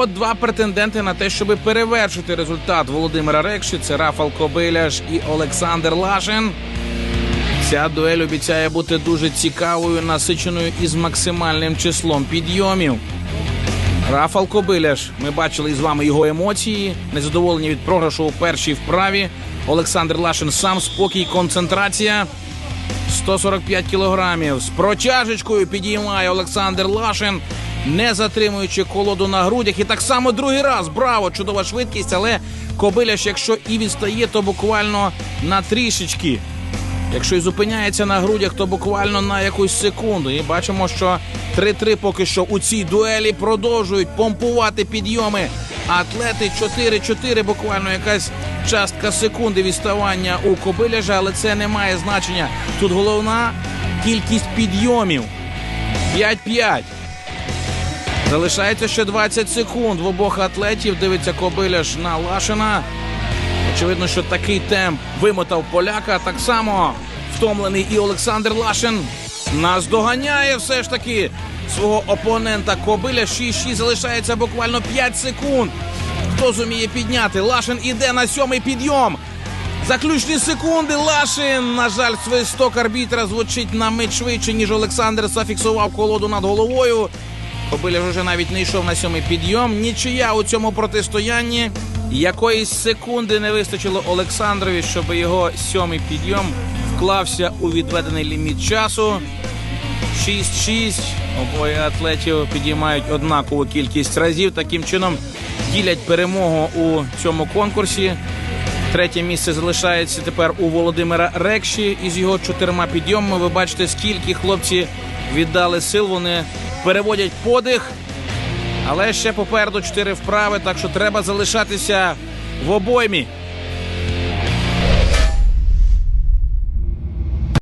от два претенденти на те, щоб перевершити результат Володимира Рекші, це Рафал Кобиляш і Олександр Лашин. Ця дуель обіцяє бути дуже цікавою, насиченою і з максимальним числом підйомів. Рафал Кобиляш. Ми бачили з вами його емоції, незадоволення від програшу у першій вправі. Олександр Лашин сам спокій, концентрація. 145 кілограмів. З протяжечкою підіймає Олександр Лашин, не затримуючи колоду на грудях. І так само другий раз. Браво! Чудова швидкість, але Кобиляш, якщо і відстає, то буквально на трішечки. Якщо і зупиняється на грудях, то буквально на якусь секунду. І бачимо, що 3-3 поки що у цій дуелі продовжують помпувати підйоми. Атлети 4-4, буквально якась частка секунди відставання у Кобиляжа, але це не має значення. Тут головна кількість підйомів. 5-5. Залишається ще 20 секунд в обох атлетів. Дивиться Кобиляш на Лашина. Очевидно, що такий темп вимотав поляка. Так само втомлений і Олександр Лашин нас доганяє все ж таки свого опонента Кобиля. 6-6 залишається буквально 5 секунд. Хто зуміє підняти? Лашин іде на сьомий підйом. Заключні секунди. Лашин. На жаль, свисток арбітра звучить на мить швидше, ніж Олександр зафіксував колоду над головою. Кобиля вже навіть не йшов на сьомий підйом. Нічия у цьому протистоянні. Якоїсь секунди не вистачило Олександрові, щоб його сьомий підйом вклався у відведений ліміт часу. 6-6. Обоє атлетів підіймають однакову кількість разів. Таким чином ділять перемогу у цьому конкурсі. Третє місце залишається тепер у Володимира Рекші із його чотирма підйомами. Ви бачите, скільки хлопці віддали сил. Вони переводять подих. Але ще попереду чотири вправи, так що треба залишатися в обоймі.